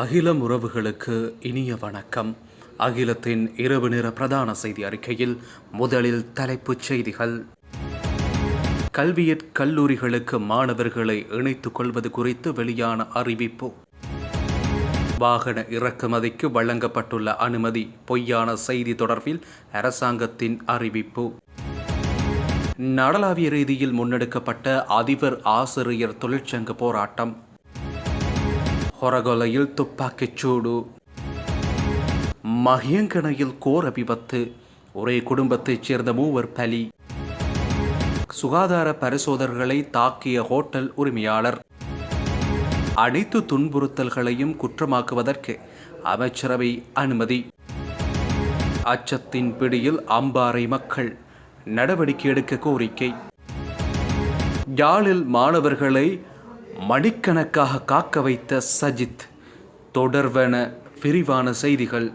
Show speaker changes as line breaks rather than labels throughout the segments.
அகிலம் உறவுகளுக்கு இனிய வணக்கம். அகிலத்தின் இரவு நேர பிரதான செய்தி அறிக்கையில் முதலில் தலைப்புச் செய்திகள். கல்வியற் கல்லூரிகளுக்கு மாணவர்களை இணைத்துக் கொள்வது குறித்து வெளியான அறிவிப்பு. வாகன இறக்குமதிக்கு வழங்கப்பட்டுள்ள அனுமதி பொய்யான செய்தி தொடர்பில் அரசாங்கத்தின் அறிவிப்பு. நாடளாவிய ரீதியில் முன்னெடுக்கப்பட்ட அதிபர் ஆசிரியர் தொழிற்சங்க போராட்டம். ஹொரகொலையில் துப்பாக்கிச் சூடு. மகியங்கனையில் கோர விபத்து. ஒரே குடும்பத்தைச் சேர்ந்த மூவர் பலி. சுகாதார பரிசோதகர்களை தாக்கிய ஹோட்டல் உரிமையாளர். அனைத்து துன்புறுத்தல்களையும் குற்றமாக்குவதற்கு அமைச்சரவை அனுமதி. அச்சத்தின் பிடியில் அம்பாறை மக்கள் நடவடிக்கை எடுக்க கோரிக்கை. யாழில் மாணவர்களை மணிக்கணக்காக காக்க வைத்த சஜித் தொடர்வன விரிவான செய்திகள்.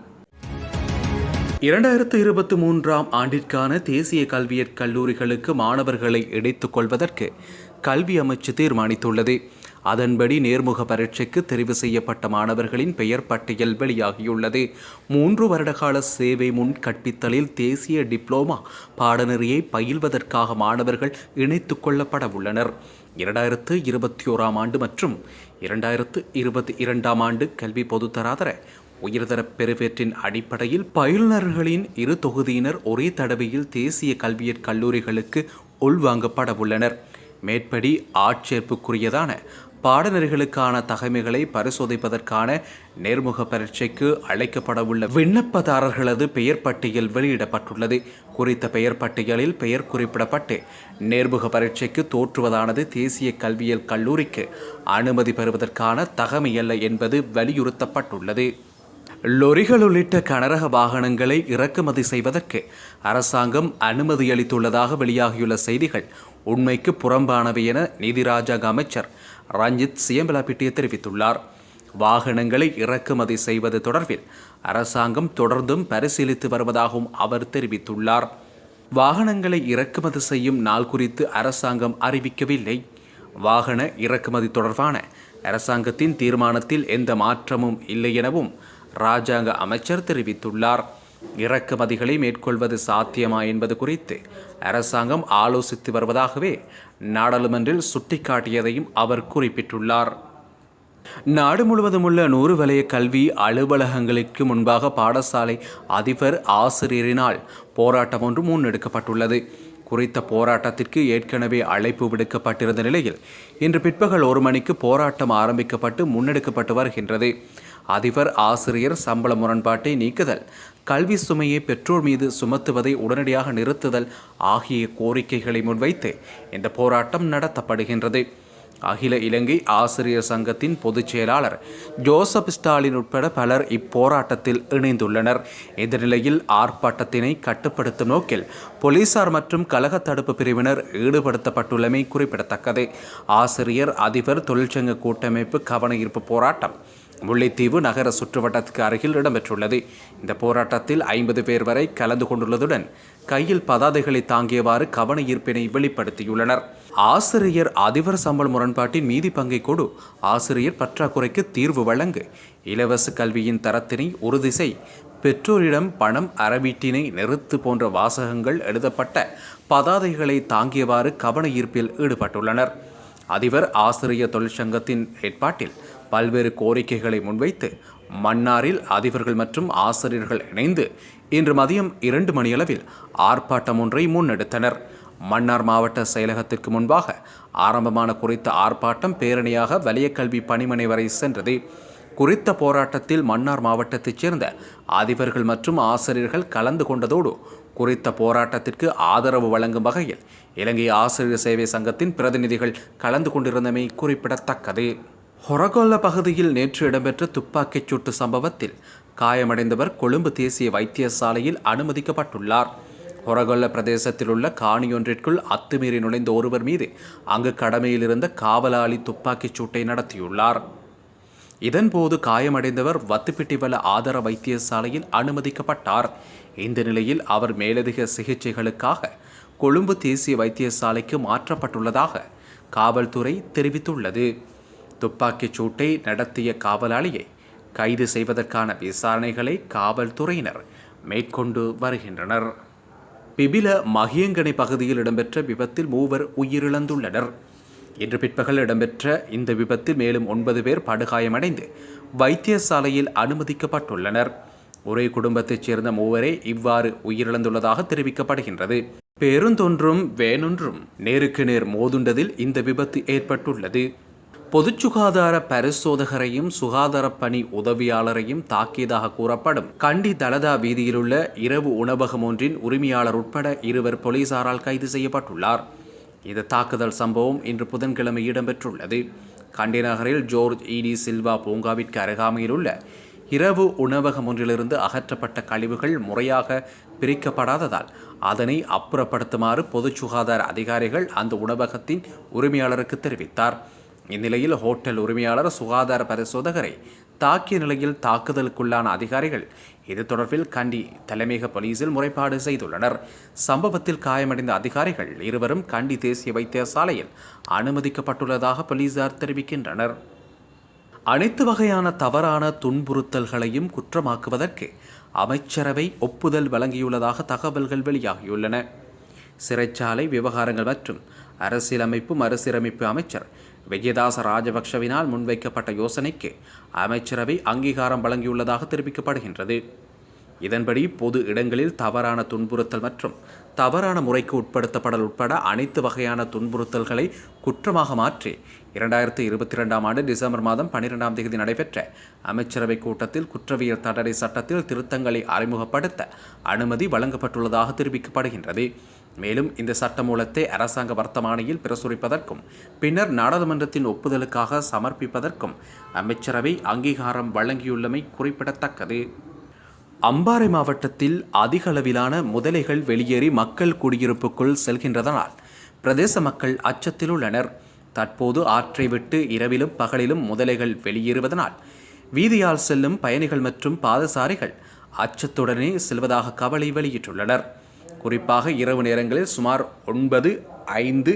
இரண்டாயிரத்து இருபத்தி மூன்றாம் ஆண்டிற்கான தேசிய கல்வியற் கல்லூரிகளுக்கு மாணவர்களை இணைத்துக் கொள்வதற்கு கல்வி அமைச்சு தீர்மானித்துள்ளது. அதன்படி நேர்முக பரீட்சைக்கு தெரிவு செய்யப்பட்ட மாணவர்களின் பெயர் பட்டியல் வெளியாகியுள்ளது. மூன்று வருடகால சேவை முன் கற்பித்தலில் தேசிய டிப்ளோமா பாடநெறியை பயில்வதற்காக மாணவர்கள் இணைத்துக் கொள்ளப்பட உள்ளனர். இரண்டாயிரத்து இருபத்தி ஓராம் ஆண்டு மற்றும் இரண்டாயிரத்து இருபத்தி இரண்டாம் ஆண்டு கல்வி பொதுத்தராதர உயர்தர பெருவேற்றின் அடிப்படையில் பயிலுநர்களின் இரு தொகுதியினர் ஒரே தடவையில் தேசிய கல்வியற் கல்லூரிகளுக்கு உள்வாங்கப்பட உள்ளனர். மேற்படி ஆட்சேர்ப்புக்குரியதான பாடநெறிகளுக்கான தகமைகளை பரிசோதிப்பதற்கான நேர்முக பரீட்சைக்கு அழைக்கப்படவுள்ள விண்ணப்பதாரர்களது பெயர் பட்டியல் வெளியிடப்பட்டுள்ளது. குறித்த பெயர் பட்டியலில் பெயர் குறிப்பிடப்பட்டு நேர்முக பரீட்சைக்கு தோற்றுவதானது தேசிய கல்வியல் கல்லூரிக்கு அனுமதி பெறுவதற்கான தகமையல்ல என்பது வலியுறுத்தப்பட்டுள்ளது. லொரிகள் உள்ளிட்ட கனரக வாகனங்களை இறக்குமதி செய்வதற்கு அரசாங்கம் அனுமதியளித்துள்ளதாக வெளியாகியுள்ள செய்திகள் உண்மைக்கு புறம்பானவை என நீதிராஜக அமைச்சர் ரஞ்சித் சியம்பலாப்பிட்டிய தெரிவித்துள்ளார். வாகனங்களை இறக்குமதி செய்வது தொடர்பில் அரசாங்கம் தொடர்ந்தும் பரிசீலித்து வருவதாகவும் அவர் தெரிவித்துள்ளார். வாகனங்களை இறக்குமதி செய்யும் நாள் குறித்து அரசாங்கம் அறிவிக்கவில்லை. வாகன இறக்குமதி தொடர்பான அரசாங்கத்தின் தீர்மானத்தில் எந்த மாற்றமும் இல்லை எனவும் ராஜாங்க அமைச்சர் தெரிவித்துள்ளார். இறக்குமதிகளை மேற்கொள்வது சாத்தியமா என்பது குறித்து அரசாங்கம் ஆலோசித்து வருவதாகவே நாடாளுமன்றில் சுட்டிக்காட்டியதையும் அவர் குறிப்பிட்டுள்ளார். நாடு முழுவதும் உள்ள நூறு வலய கல்வி அலுவலகங்களுக்கு முன்பாக பாடசாலை அதிபர் ஆசிரியரினால் போராட்டம் ஒன்று முன்னெடுக்கப்பட்டுள்ளது. குறித்த போராட்டத்திற்கு ஏற்கனவே அழைப்பு விடுக்கப்பட்டிருந்த நிலையில் இன்று பிற்பகல் ஒரு மணிக்கு போராட்டம் ஆரம்பிக்கப்பட்டு முன்னெடுக்கப்பட்டு வருகின்றது. அதிபர் ஆசிரியர் சம்பள முரண்பாட்டை நீக்குதல் கல்வி சுமையை பெற்றோர் மீது சுமத்துவதை உடனடியாக நிறுத்துதல் ஆகிய கோரிக்கைகளை முன்வைத்து இந்த போராட்டம் நடத்தப்படுகின்றது. அகில இலங்கை ஆசிரியர் சங்கத்தின் பொதுச் செயலாளர் ஜோசப் ஸ்டாலின் உட்பட பலர் இப்போராட்டத்தில் இணைந்துள்ளனர். இந்த நிலையில் ஆர்ப்பாட்டத்தினை கட்டுப்படுத்தும் நோக்கில் போலீசார் மற்றும் கழக தடுப்பு பிரிவினர் ஈடுபடுத்தப்பட்டுள்ளமை குறிப்பிடத்தக்கது. ஆசிரியர் அதிபர் தொழிற்சங்க கூட்டமைப்பு கவன ஈர்ப்பு போராட்டம் முல்லைத்தீவு நகர சுற்றுவட்டத்துக்கு அருகில் இடம்பெற்றுள்ளது. இந்த போராட்டத்தில் ஐம்பது பேர் வரை கலந்து கொண்டுள்ளதுடன் கையில் பதாதைகளை தாங்கியவாறு கவன ஈர்ப்பினை வெளிப்படுத்தியுள்ளனர். ஆசிரியர் அதிபர் சம்பள முரண்பாட்டின் மீதி பங்கை கொடு ஆசிரியர் பற்றாக்குறைக்கு தீர்வு வழங்கு. இலவச கல்வியின் தரத்தினை உறுதி செய் பெற்றோரிடம் பணம் அறவீட்டினை நிறுத்து போன்ற வாசகங்கள் எழுதப்பட்ட பதாதைகளை தாங்கியவாறு கவன ஈர்ப்பில் ஈடுபட்டுள்ளனர். அதிபர் ஆசிரியர் தொழிற்சங்கத்தின் ஏற்பாட்டில் பல்வேறு கோரிக்கைகளை முன்வைத்து மன்னாரில் அதிபர்கள் மற்றும் ஆசிரியர்கள் இணைந்து இன்று மதியம் இரண்டு மணியளவில் ஆர்ப்பாட்டம் ஒன்றை முன்னெடுத்தனர். மன்னார் மாவட்ட செயலகத்திற்கு முன்பாக ஆரம்பமான குறித்த ஆர்ப்பாட்டம் பேரணியாக வலியக்கல்வி பணிமனை வரை சென்றது. குறித்த போராட்டத்தில் மன்னார் மாவட்டத்தைச் சேர்ந்த அதிபர்கள் மற்றும் ஆசிரியர்கள் கலந்து கொண்டதோடு குறித்த போராட்டத்திற்கு ஆதரவு வழங்கும் வகையில் இலங்கை ஆசிரியர் சேவை சங்கத்தின் பிரதிநிதிகள் கலந்து கொண்டிருந்தமை குறிப்பிடத்தக்கது. ஹொரகொல்ல பகுதியில் நேற்று இடம்பெற்ற துப்பாக்கிச் சூட்டு சம்பவத்தில் காயமடைந்தவர் கொழும்பு தேசிய வைத்தியசாலையில் அனுமதிக்கப்பட்டுள்ளார். ஹொரகொல்ல பிரதேசத்தில் உள்ள காணியொன்றிற்குள் அத்துமீறி நுழைந்த ஒருவர் மீது அங்கு கடமையில் இருந்த காவலாளி துப்பாக்கிச் சூட்டை நடத்தியுள்ளார். இதன்போது காயமடைந்தவர் வத்துப்பிட்டிவல ஆதார வைத்தியசாலையில் அனுமதிக்கப்பட்டார். இந்த நிலையில் அவர் மேலதிக சிகிச்சைகளுக்காக கொழும்பு தேசிய வைத்தியசாலைக்கு மாற்றப்பட்டுள்ளதாக காவல்துறை தெரிவித்துள்ளது. துப்பாக்கிச் சூட்டை நடத்திய காவலாளியை கைது செய்வதற்கான விசாரணைகளை காவல்துறையினர் மேற்கொண்டு வருகின்றனர். பிபில மகியங்கனை பகுதியில் இடம்பெற்ற விபத்தில் மூவர் உயிரிழந்துள்ளனர். இன்று பிற்பகல் இடம்பெற்ற இந்த விபத்தில் மேலும் ஒன்பது பேர் படுகாயமடைந்து வைத்தியசாலையில் அனுமதிக்கப்பட்டுள்ளனர். ஒரே குடும்பத்தைச் சேர்ந்த மூவரே இவ்வாறு உயிரிழந்துள்ளதாக தெரிவிக்கப்படுகின்றது. பேருந்தொன்றும் வேனொன்றும் நேருக்கு நேர் மோதுண்டதில் இந்த விபத்து ஏற்பட்டுள்ளது. பொது சுகாதார பரிசோதகரையும் சுகாதார பணி உதவியாளரையும் தாக்கியதாக கூறப்படும். கண்டி தலதா வீதியிலுள்ள இரவு உணவகம் ஒன்றின் உரிமையாளர் உட்பட இருவர் போலீசாரால் கைது செய்யப்பட்டுள்ளார். இந்த தாக்குதல் சம்பவம் இன்று புதன்கிழமை இடம்பெற்றுள்ளது. கண்டி நகரில் ஜோர்ஜ் இடி சில்வா பூங்காவிற்கு அருகாமையில் உள்ள இரவு உணவகம் ஒன்றிலிருந்து அகற்றப்பட்ட கழிவுகள் முறையாக பிரிக்கப்படாததால் அதனை அப்புறப்படுத்துமாறு பொது சுகாதார அதிகாரிகள் அந்த உணவகத்தின் உரிமையாளருக்கு தெரிவித்தார். இந்நிலையில் ஹோட்டல் உரிமையாளர் சுகாதார பரிசோதகரை தாக்கிய நிலையில் தாக்குதலுக்குள்ளான அதிகாரிகள் இது தொடர்பில் கண்டி தலைமையக போலீசில் முறைப்பாடு செய்துள்ளனர். சம்பவத்தில் காயமடைந்த அதிகாரிகள் இருவரும் கண்டி தேசிய வைத்தியசாலையில் அனுமதிக்கப்பட்டுள்ளதாக போலீசார் தெரிவிக்கின்றனர். அனைத்து வகையான தவறான துன்புறுத்தல்களையும் குற்றமாக்குவதற்கு அமைச்சரவை ஒப்புதல் வழங்கியுள்ளதாக தகவல்கள் வெளியாகியுள்ளன. சிறைச்சாலை விவகாரங்கள் மற்றும் அரசியலமைப்பு மறுசீரமைப்பு அமைச்சர் விஜயதாச ராஜபக்ஷவினால் முன்வைக்கப்பட்ட யோசனைக்கு அமைச்சரவை அங்கீகாரம் வழங்கியுள்ளதாக தெரிவிக்கப்படுகின்றது. இதன்படி பொது இடங்களில் தவறான துன்புறுத்தல் மற்றும் தவறான முறைக்கு உட்படுத்தப்படல் உட்பட அனைத்து வகையான துன்புறுத்தல்களை குற்றமாக மாற்றி இரண்டாயிரத்தி இருபத்தி ரெண்டாம் ஆண்டு டிசம்பர் மாதம் பன்னிரெண்டாம் தேதி நடைபெற்ற அமைச்சரவை கூட்டத்தில் குற்றவியல் தண்டனை சட்டத்தில் திருத்தங்களை அறிமுகப்படுத்த அனுமதி வழங்கப்பட்டுள்ளதாக தெரிவிக்கப்படுகின்றது. மேலும் இந்த சட்டமூலத்தை அரசாங்க வர்த்தமானியில் பிரசுரிப்பதற்கும் பின்னர் நாடாளுமன்றத்தின் ஒப்புதலுக்காக சமர்ப்பிப்பதற்கும் அமைச்சரவை அங்கீகாரம் வழங்கியுள்ளமை குறிப்பிடத்தக்கது. அம்பாறை மாவட்டத்தில் அதிக அளவிலான முதலைகள் வெளியேறி மக்கள் குடியிருப்புக்குள் செல்கின்றதனால் பிரதேச மக்கள் அச்சத்தில் உள்ளனர். தற்போது ஆற்றை விட்டு இரவிலும் பகலிலும் முதலைகள் வெளியேறுவதனால் வீதியால் செல்லும் பயணிகள் மற்றும் பாதசாரிகள் அச்சத்துடனே செல்வதாக கவலை வெளியிட்டுள்ளனர். குறிப்பாக இரவு நேரங்களில் சுமார் ஒன்பது ஐந்து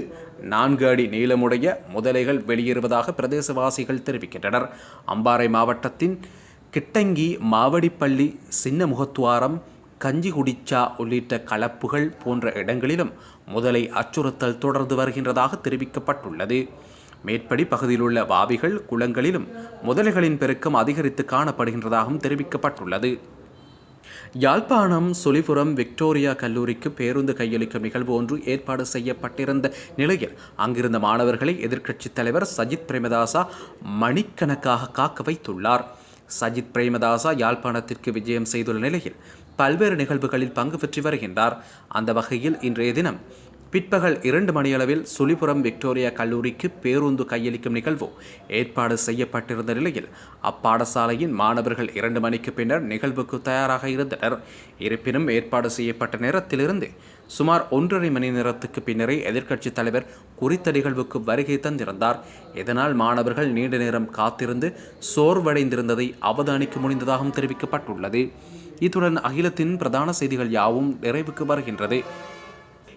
நான்கு அடி நீளமுடைய முதலைகள் வெளியேறுவதாக பிரதேசவாசிகள் தெரிவிக்கின்றனர். அம்பாறை மாவட்டத்தின் கிட்டங்கி மாவடிப்பள்ளி சின்ன முகத்துவாரம் கஞ்சிகுடிச்சா உள்ளிட்ட கலப்புகள் போன்ற இடங்களிலும் முதலை அச்சுறுத்தல் தொடர்ந்து வருகின்றதாக தெரிவிக்கப்பட்டுள்ளது. மேற்படி பகுதியிலுள்ள வாவிகள் குளங்களிலும் முதலைகளின் பெருக்கம் அதிகரித்து காணப்படுகின்றதாகவும் தெரிவிக்கப்பட்டுள்ளது. யாழ்ப்பாணம் சொலிபுரம் விக்டோரியா கல்லூரிக்கு பேருந்து கையளிக்கும் நிகழ்வு ஒன்று ஏற்பாடு செய்யப்பட்டிருந்த நிலையில் அங்கிருந்த மாணவர்களை எதிர்க்கட்சித் தலைவர் சஜித் பிரேமதாசா மணிக்கணக்காக காக்க வைத்துள்ளார். சஜித் பிரேமதாசா யாழ்ப்பாணத்திற்கு விஜயம் செய்துள்ள நிலையில் பல்வேறு நிகழ்வுகளில் பங்கு பெற்று வருகின்றார். அந்த வகையில் இன்றைய தினம் பிற்பகல் இரண்டு மணியளவில் சுழிபுரம் விக்டோரியா கல்லூரிக்கு பேருந்து கையளிக்கும் நிகழ்வு ஏற்பாடு செய்யப்பட்டிருந்த நிலையில் அப்பாடசாலையின் மாணவர்கள் இரண்டு மணிக்கு பின்னர் நிகழ்வுக்கு தயாராக இருந்தனர். இருப்பினும் ஏற்பாடு செய்யப்பட்ட நேரத்திலிருந்து சுமார் ஒன்றரை மணி நேரத்துக்கு பின்னரே எதிர்க்கட்சித் தலைவர் குறித்த நிகழ்வுக்கு வருகை தந்திருந்தார். இதனால் மாணவர்கள் நீண்ட நேரம் காத்திருந்து சோர்வடைந்திருந்ததை அவதானிக்க முடிந்ததாகவும் தெரிவிக்கப்பட்டுள்ளது. இத்துடன் அகிலத்தின் பிரதான செய்திகள் யாவும் நிறைவுக்கு வருகின்றது.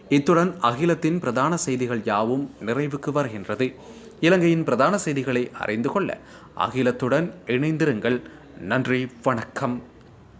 இத்துடன் அகிலத்தின் பிரதான செய்திகள் யாவும் நிறைவுக்கு வருகின்றது. இலங்கையின் பிரதான செய்திகளை அறிந்து கொள்ள அகிலத்துடன் இணைந்திருங்கள். நன்றி வணக்கம்.